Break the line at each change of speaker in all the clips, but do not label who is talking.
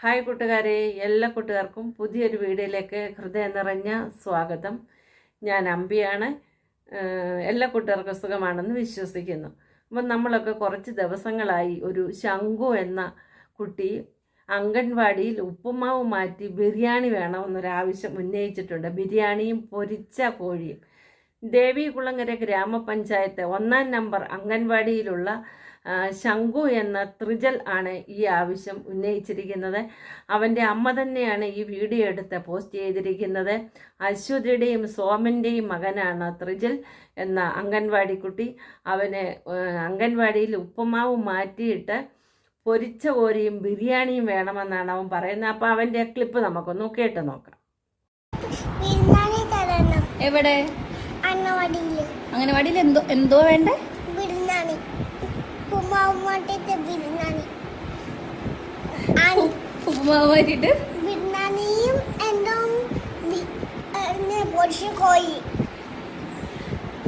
Hi കൂട്ടുകാരെ എല്ലാ കൂട്ടുകാർക്കും പുതിയൊരു വീഡിയോയിലേക്ക് ഹൃദയം നിറഞ്ഞ സ്വാഗതം. ഞാൻ അമ്പിയാണ്. എല്ലാ കൂട്ടുകാർക്കും സുഖമാണെന്ന് വിശ്വസിക്കുന്നു. അപ്പം നമ്മളൊക്കെ കുറച്ച് ദിവസങ്ങളായി ഒരു ശംഖു എന്ന കുട്ടി അംഗൻവാടിയിൽ ഉപ്പുമാവ് മാറ്റി ബിരിയാണി വേണമെന്നൊരാവശ്യം ഉന്നയിച്ചിട്ടുണ്ട്. ബിരിയാണിയും പൊരിച്ച കോഴിയും. ദേവികുളങ്ങര ഗ്രാമപഞ്ചായത്ത് ഒന്നാം നമ്പർ അംഗൻവാടിയിലുള്ള ശംഖു എന്ന ത്രിജൽ ആണ് ഈ ആവശ്യം ഉന്നയിച്ചിരിക്കുന്നത്. അവന്റെ അമ്മ തന്നെയാണ് ഈ വീഡിയോ എടുത്ത് പോസ്റ്റ് ചെയ്തിരിക്കുന്നത്. അശ്വതിയുടെയും സോമന്റെയും മകനാണ് ത്രിജൽ എന്ന അംഗൻവാടി കുട്ടി. അവന് അംഗൻവാടിയിൽ ഉപ്പുമാവ് മാറ്റിയിട്ട് പൊരിച്ച കോരിയും ബിരിയാണിയും വേണമെന്നാണ് അവൻ പറയുന്നത്. അപ്പോൾ അവന്റെ ക്ലിപ്പ് നമുക്കൊന്ന് കേട്ട് നോക്കാം.
ബിരിയാണി തരണം.
എവിടെ?
അംഗൻവാടിയിൽ
അംഗനവാടിയിൽ എന്തോ എന്തോ വേണ്ടേ?
ഉമ്മാവുമാട്ടിട്ട് ബിരിയാണി
ഉപ്പുമാവ് മാറ്റിയിട്ട്
ബിരിയാണിയും എന്തോ പൊടിച്ച് കോഴി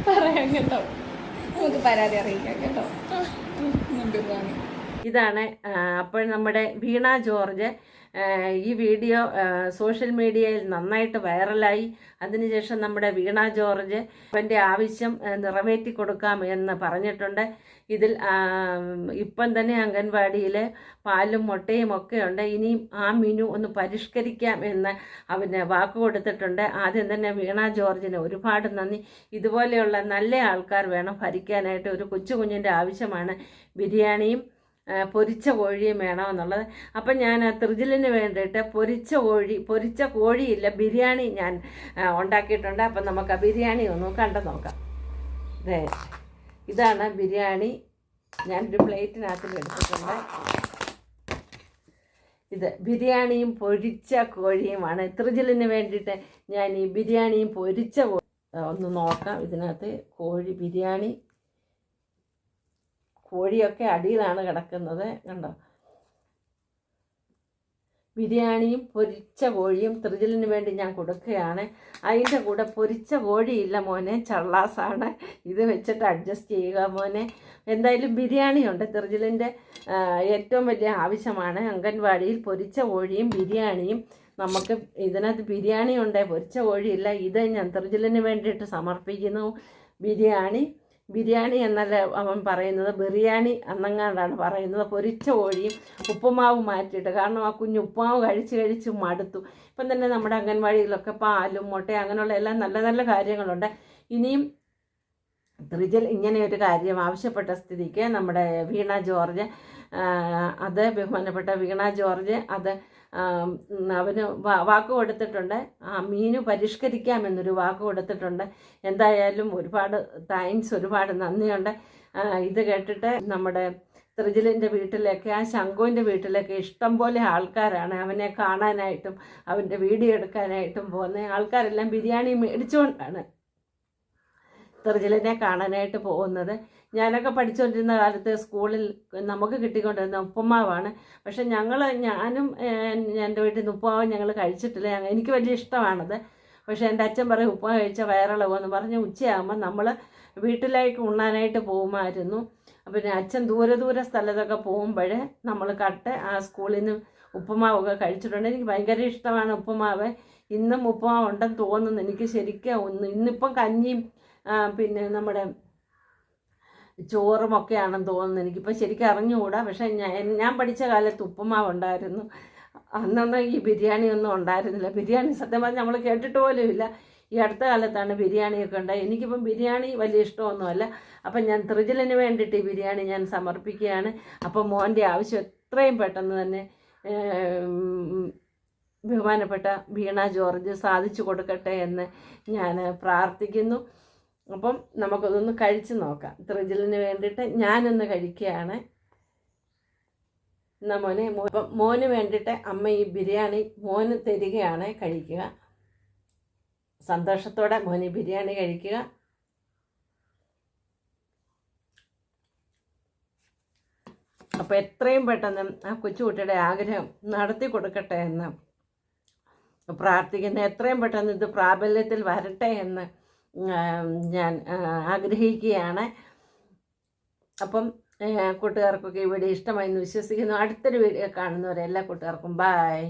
പറയാം കേട്ടോ. നമുക്ക് പരാതി അറിയിക്കാം കേട്ടോ. ബിരിയാണി
ഇതാണ് അപ്പോൾ നമ്മുടെ വീണ ജോർജ് ഈ വീഡിയോ സോഷ്യൽ മീഡിയയിൽ നന്നായിട്ട് വൈറലായി. അതിനുശേഷം നമ്മുടെ വീണ ജോർജ് അവന്റെ ആവശ്യം നിറവേറ്റി കൊടുക്കാം എന്ന് പറഞ്ഞിട്ടുണ്ട്. ഇതിൽ ഇപ്പം തന്നെ അംഗൻവാടിയിൽ പാലും മുട്ടയും ഒക്കെ ഉണ്ട്. ഇനിയും ആ മെനു ഒന്ന് പരിഷ്കരിക്കാം എന്ന് അവന് വാക്ക് കൊടുത്തിട്ടുണ്ട്. ആദ്യം തന്നെ വീണ ജോർജിന് ഒരുപാട് നന്ദി. ഇതുപോലെയുള്ള നല്ല ആൾക്കാർ വേണം ഭരിക്കാനായിട്ട്. ഒരു കൊച്ചു കുഞ്ഞിന്റെ ആവശ്യമാണ് ബിരിയാണിയും പൊരിച്ച കോഴിയും വേണമെന്നുള്ളത്. അപ്പം ഞാൻ ത്രിജിലിന് വേണ്ടിയിട്ട് പൊരിച്ച കോഴി പൊരിച്ച കോഴിയില്ല ബിരിയാണി ഞാൻ ഉണ്ടാക്കിയിട്ടുണ്ട്. അപ്പം നമുക്ക് ആ ബിരിയാണി ഒന്ന് കണ്ടു നോക്കാം. ദേ ഇതാണ് ബിരിയാണി. ഞാനൊരു പ്ലേറ്റിനകത്തിൽ എടുത്തിട്ടുണ്ട്. ഇത് ബിരിയാണിയും പൊരിച്ച കോഴിയുമാണ്. ത്രിജിലിന് വേണ്ടിയിട്ട് ഞാൻ ഈ ബിരിയാണിയും പൊരിച്ച ഒന്ന് നോക്കാം ഇതിനകത്ത് കോഴി ബിരിയാണി കോഴിയൊക്കെ അടിയിലാണ് കിടക്കുന്നത് കണ്ടോ? ബിരിയാണിയും പൊരിച്ച കോഴിയും ത്രിജിലിന് വേണ്ടി ഞാൻ കൊടുക്കുകയാണ്. അതിന്റെ കൂടെ പൊരിച്ച കോഴിയില്ല മോനെ ചള്ളാസാണ്. ഇത് വെച്ചിട്ട് അഡ്ജസ്റ്റ് ചെയ്യുക മോനെ. എന്തായാലും ബിരിയാണിയുണ്ട് ത്രിജിലിന്റെ ഏറ്റവും വലിയ ആവശ്യമാണ്. അംഗൻവാടിയിൽ പൊരിച്ച കോഴിയും ബിരിയാണിയും നമുക്ക് ഇതിനകത്ത് ബിരിയാണി ഉണ്ട് പൊരിച്ച കോഴിയില്ല. ഇത് ഞാൻ ത്രിജിലിന് വേണ്ടിയിട്ട് സമർപ്പിക്കുന്നു. ബിരിയാണി ബിരിയാണി എന്നല്ല അവൻ പറയുന്നത്. ബിരിയാണി എന്നങ്ങാണ്ടാണ് പറയുന്നത്. പൊരിച്ച കോഴിയും ഉപ്പുമാവ് മാറ്റിയിട്ട്. കാരണം ആ കുഞ്ഞ് ഉപ്പുമാവ് കഴിച്ച് കഴിച്ച് മടുത്തു. ഇപ്പം തന്നെ നമ്മുടെ അംഗൻവാടിയിലൊക്കെ പാലും മുട്ടയും അങ്ങനെയുള്ള എല്ലാം നല്ല നല്ല കാര്യങ്ങളുണ്ട്. ഇനിയും ത്രിജൽ ഇങ്ങനെ ഒരു കാര്യം ആവശ്യപ്പെട്ട സ്ഥിതിക്ക് നമ്മുടെ വീണ ജോർജ് അത് ബഹുമാനപ്പെട്ട വീണ ജോർജ് അത് അവന് വാക്ക് കൊടുത്തിട്ടുണ്ട്. ആ മീനു പരിഷ്കരിക്കാമെന്നൊരു വാക്ക് കൊടുത്തിട്ടുണ്ട്. എന്തായാലും ഒരുപാട് താങ്ക്സ് ഒരുപാട് നന്ദിയുണ്ട്. ഇത് കേട്ടിട്ട് നമ്മുടെ ത്രിജിലിന്റെ വീട്ടിലേക്ക് ആ ശംഖുവിന്റെ വീട്ടിലേക്ക് ഇഷ്ടം പോലെ ആൾക്കാരാണ്. അവനെ കാണാനായിട്ടും അവന്റെ വീഡിയോ എടുക്കാനായിട്ടും പോകുന്ന ആൾക്കാരെല്ലാം ബിരിയാണി മേടിച്ചുകൊണ്ടാണ് ത്രിജിലിനെ കാണാനായിട്ട് പോകുന്നത്. ഞാനൊക്കെ പഠിച്ചുകൊണ്ടിരുന്ന കാലത്ത് സ്കൂളിൽ നമുക്ക് കിട്ടിക്കൊണ്ടിരുന്ന ഉപ്പുമാവാണ്. പക്ഷെ ഞങ്ങൾ ഞാനും എന്റെ വീട്ടിൽ നിന്ന് ഉപ്പുമാവ് ഞങ്ങൾ കഴിച്ചിട്ടില്ല. എനിക്ക് വലിയ ഇഷ്ടമാണത്. പക്ഷെ എന്റെ അച്ഛൻ പറയും ഉപ്പുമാവ് കഴിച്ച വയറിളകുമെന്ന് പറഞ്ഞ് ഉച്ചയാകുമ്പോൾ നമ്മൾ വീട്ടിലേക്ക് ഉണ്ണാനായിട്ട് പോകുമായിരുന്നു. പിന്നെ അച്ഛൻ ദൂരെ ദൂരെ സ്ഥലത്തൊക്കെ പോകുമ്പോൾ നമ്മൾ കട്ട് ആ സ്കൂളിൽ നിന്ന് ഉപ്പുമാവൊക്കെ കഴിച്ചിട്ടുണ്ട്. എനിക്ക് ഭയങ്കര ഇഷ്ടമാണ് ഉപ്പുമാവ്. ഇന്നും ഉപ്പുമാവ് ഉണ്ടെന്ന് തോന്നുന്നു എനിക്ക് ശരിക്കും ഇന്നിപ്പം കഞ്ഞിയും പിന്നെ നമ്മുടെ ചോറും ഒക്കെയാണെന്ന് തോന്നുന്നു എനിക്കിപ്പോൾ ശരിക്കും അറിഞ്ഞുകൂടാ. പക്ഷേ ഞാൻ ഞാൻ പഠിച്ച കാലത്ത് ഉപ്പുമാവ് ഉണ്ടായിരുന്നു അന്നൊന്നും ഈ ബിരിയാണി ഒന്നും ഉണ്ടായിരുന്നില്ല. ബിരിയാണി സത്യം പറഞ്ഞാൽ നമ്മൾ കേട്ടിട്ട് പോലും ഇല്ല. ഈ അടുത്ത കാലത്താണ് ബിരിയാണിയൊക്കെ ഉണ്ടായി എനിക്കിപ്പം ബിരിയാണി വലിയ ഇഷ്ടമൊന്നുമല്ല. അപ്പം ഞാൻ ത്രിജിലിന് വേണ്ടിയിട്ട് ഈ ബിരിയാണി ഞാൻ സമർപ്പിക്കുകയാണ്. അപ്പം മോന്റെ ആവശ്യം എത്രയും പെട്ടെന്ന് തന്നെ ബഹുമാനപ്പെട്ട വീണ ജോർജ് സാധിച്ചു കൊടുക്കട്ടെ എന്ന് ഞാൻ പ്രാർത്ഥിക്കുന്നു. അപ്പം നമുക്കതൊന്ന് കഴിച്ച് നോക്കാം. ത്രിജിലിന് വേണ്ടിയിട്ട് ഞാനൊന്ന് കഴിക്കുകയാണ്. എന്നാൽ മോനെ അപ്പം മോന് വേണ്ടിയിട്ട് അമ്മ ഈ ബിരിയാണി മോന് തരികയാണ് കഴിക്കുക. സന്തോഷത്തോടെ മോന് ബിരിയാണി കഴിക്കുക. അപ്പോൾ എത്രയും പെട്ടെന്ന് ആ കൊച്ചുകുട്ടിയുടെ ആഗ്രഹം നടത്തി കൊടുക്കട്ടെ എന്ന് പ്രാർത്ഥിക്കുന്ന. എത്രയും പെട്ടെന്ന് ഇത് പ്രാബല്യത്തിൽ വരട്ടെ എന്ന് ഞാൻ ആഗ്രഹിക്കുകയാണ്. അപ്പം കൂട്ടുകാർക്കൊക്കെ വീഡിയോ ഇഷ്ടമായി എന്ന് വിശ്വസിക്കുന്നു. അടുത്തൊരു വീഡിയോ കാണുന്നവരെ എല്ലാ കൂട്ടുകാർക്കും ബായ്